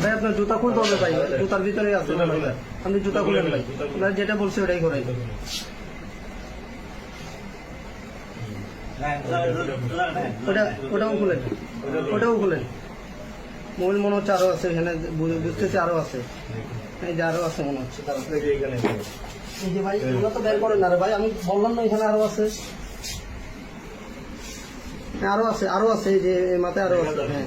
ভাই, আপনার জুতা খুলতে হবে ভাই। জুতার ভিতরে আছে। আপনি জুতা খুলেন ভাই যেটা বলছে ওটাই করাই। ওটা ওটাও খুলেন। ওটাও খুলেন। মোবাইল মনে হচ্ছে আরও আছে এখানে বুঝতেছি আরও আছে। এই যে আরও আছে মনে হচ্ছে। এই যে ভাই এগুলো তো বের করেন না ভাই আমি বললাম না এখানে আরও আছে। হ্যাঁ, আরও আছে আরও আছে এই যে মাথায় আরও আছে হ্যাঁ।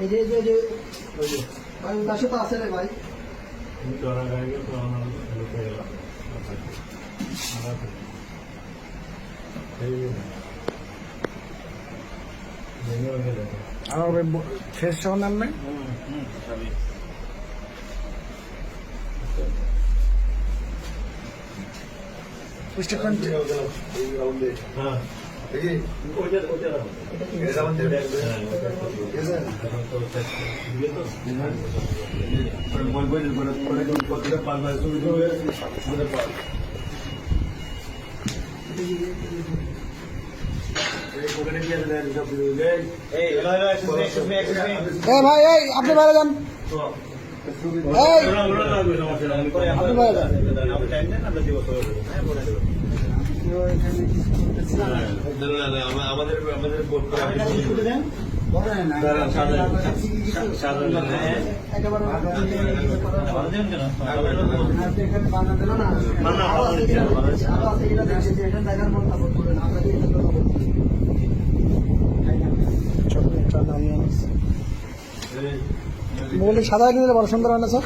এই যে এই যে- এই যে ভাই কাছে তো আছে রে ভাই। আর ফেস সহ নাম নাই? স্টেটমেন্ট এ ভাই এই। আপনি বাইরে যান। আপনি বাইরে যান। আমাদের। মোবাইলটি সাদা নিলে বড় সুন্দর হয় না স্যার?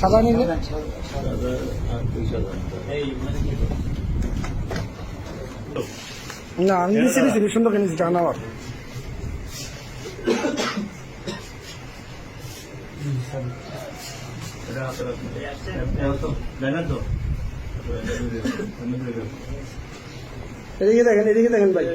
সাদা নিলে? না আমি নিচ্ছি নিচ্ছি সুন্দর কিনেছি টাকা আমার এদিকে দেখেন এদিকে দেখেন ভাই।